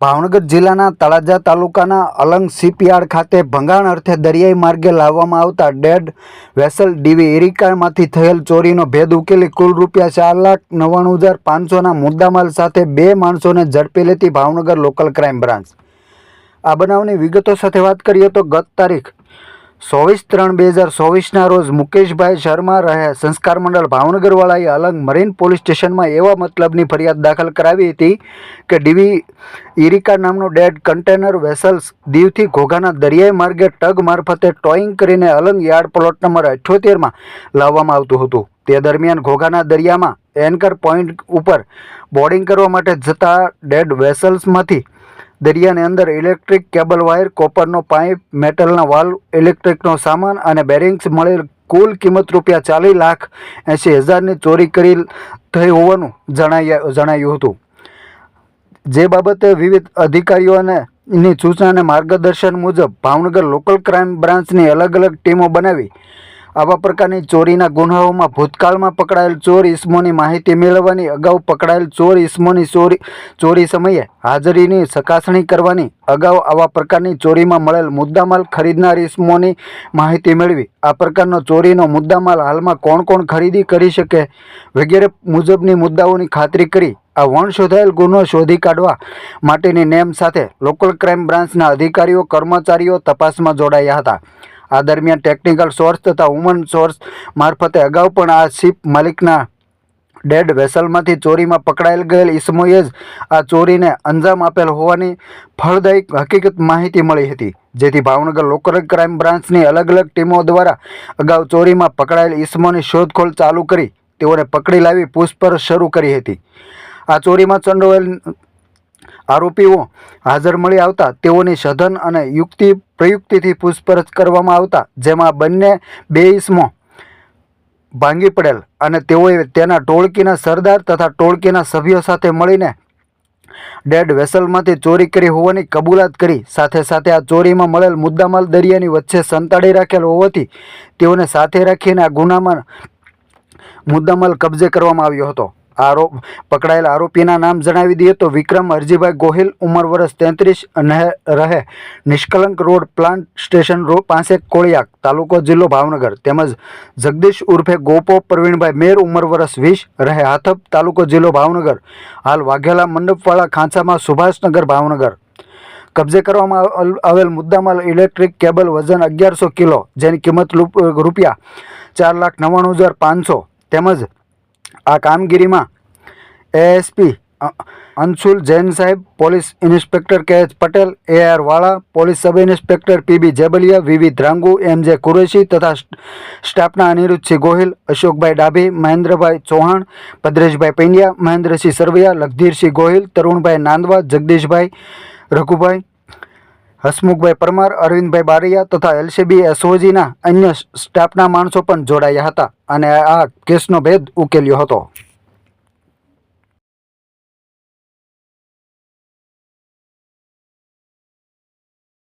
ભાવનગર જિલ્લાના તળાજા તાલુકાના અલંગ શિપયાર્ડ ખાતે ભંગાણ અર્થે દરિયાઈ માર્ગે લાવવામાં આવતા ડેડ વેસલ ડીવી એરિકામાંથી થયેલ ચોરીનો ભેદ ઉકેલી કુલ રૂપિયા ચાર લાખ નવ્વાણું હજાર પાંચસોના મુદ્દામાલ સાથે બે માણસોને ઝડપી લેતી ભાવનગર લોકલ ક્રાઇમ બ્રાન્ચ. આ બનાવની વિગતો સાથે વાત કરીએ તો ગત તારીખ ચોવીસ ત્રણ બે હજાર ચોવીસના રોજ મુકેશભાઈ શર્મા રહે સંસ્કાર મંડળ ભાવનગરવાળાએ અલંગ મરીન પોલીસ સ્ટેશનમાં એવા મતલબની ફરિયાદ દાખલ કરાવી હતી કે ડીવી ઇરિકા નામનું ડેડ કન્ટેનર વેસલ્સ દીવથી ઘોઘાના દરિયાઈ માર્ગે ટગ મારફતે ટોઈંગ કરીને અલંગ યાર્ડ પ્લોટ નંબર અઠ્યોતેરમાં લાવવામાં આવતું હતું. તે દરમિયાન ઘોઘાના દરિયામાં એન્કર પોઈન્ટ ઉપર બોર્ડિંગ કરવા માટે જતા ડેડ વેસલ્સમાંથી દરિયાની અંદર ઇલેક્ટ્રિક કેબલ વાયર, કોપરનો પાઇપ, મેટલના વાલ, ઇલેક્ટ્રિકનો સામાન અને બેરિંગ્સ મળેલ કુલ કિંમત રૂપિયા ચાલીસ લાખ એંસી હજારની ચોરી કરી થઈ હોવાનું જણાયા, જણાયું હતું. જે બાબતે વિવિધ અધિકારીઓને ની સૂચના અને માર્ગદર્શન મુજબ ભાવનગર લોકલ ક્રાઇમ બ્રાન્ચની અલગ અલગ ટીમો બનાવી આવા પ્રકારની ચોરીના ગુનાઓમાં ભૂતકાળમાં પકડાયેલ ચોર ઇસમોની માહિતી મેળવવાની અગાઉ પકડાયેલ ચોર ઇસમોની ચોરી ચોરી સમયે હાજરીની ચકાસણી કરવાની અગાઉ આવા પ્રકારની ચોરીમાં મળેલ મુદ્દામાલ ખરીદનાર ઇસમોની માહિતી મેળવી. આ પ્રકારનો ચોરીનો મુદ્દામાલ હાલમાં કોણ કોણ ખરીદી કરી શકે વગેરે મુજબની મુદ્દાઓની ખાતરી કરી આ વણ શોધાયેલ ગુનો શોધી કાઢવા માટેની નેમ સાથે લોકલ ક્રાઇમ બ્રાન્ચના અધિકારીઓ, કર્મચારીઓ તપાસમાં જોડાયા હતા. આ દરમિયાન ટેકનિકલ સોર્સ તથા વુમન સોર્સ મારફતે અગાઉ પણ આ શિપ માલિકના ડેડ વેસલમાંથી ચોરીમાં પકડાયેલ ગયેલ ઈસમોએ જ આ ચોરીને અંજામ આપેલ હોવાની ફળદાયી હકીકત માહિતી મળી હતી. જેથી ભાવનગર લોકલ ક્રાઇમ બ્રાન્ચની અલગ અલગ ટીમો દ્વારા અગાઉ ચોરીમાં પકડાયેલ ઈસમોની શોધખોળ ચાલુ કરી તેઓને પકડી લાવી પૂછપરછ શરૂ કરી હતી. આ ચોરીમાં સંડોવાયેલ આરોપીઓ હાજર મળી આવતા તેઓની સઘન અને યુક્તિ પ્રયુક્તિથી પૂછપરછ કરવામાં આવતા, જેમાં બંને બે ઇસમો ભાંગી પડેલ અને તેઓએ તેના ટોળકીના સરદાર તથા ટોળકીના સભ્યો સાથે મળીને ડેડ વેસલમાંથી ચોરી કરી હોવાની કબૂલાત કરી. સાથે સાથે આ ચોરીમાં મળેલ મુદ્દામાલ દરિયાની વચ્ચે સંતાડી રાખેલ હોવાથી તેઓને સાથે રાખીને આ ગુનામાં મુદ્દામાલ કબજે કરવામાં આવ્યો હતો. આરોપ પકડાયેલ આરોપીના નામ જણાવી દઈએ તો વિક્રમ હરજીભાઈ ગોહિલ, ઉંમર વર્ષ તેત્રીસ રહે Nishkalank road plant station road પાસે કોળિયાક તાલુકો જિલ્લો ભાવનગર. તેમજ જગદીશ ઉર્ફે ગોપો, પ્રવીણભાઈ મેર, ઉંમર વર્ષ વીસ, રહે હાથપ તાલુકો જિલ્લો ભાવનગર. હાલ વાઘેલા મંડપવાળા ખાંચામાં સુભાષનગર ભાવનગર. કબજે કરવામાં આવેલ- મુદ્દામાલ ઇલેક્ટ્રિક કેબલ વજન અગિયારસો કિલો, જેની કિંમત રૂપિયા ચાર લાખ નવ્વાણું હજાર પાંચસો. તેમજ આ કામગીરીમાં એએસપી અંશુલ જૈન સાહેબ, police inspector K H Patel A R Vala, police sub inspector P B Jebaliya V V Dhrangu M J Qureshi તથા સ્ટ- સ્ટાફના અનિરુદ્ધસિંહ ગોહિલ, અશોકભાઈ ડાભી, મહેન્દ્રભાઈ ચૌહાણ, ભદ્રેશભાઈ પંડ્યા, મહેન્દ્રસિંહ સરવૈયા, લખધીરસિંહ ગોહિલ, તરુણભાઈ નાંદવા, જગદીશભાઈ રઘુભાઈ હસમુખભાઈ પરમાર, અરવિંદભાઈ બારૈયા તથા એલસીબી, એસઓજીના અન્ય સ્ટાફના માણસો પણ જોડાયા હતા અને આ કેસનો ભેદ ઉકેલ્યો હતો.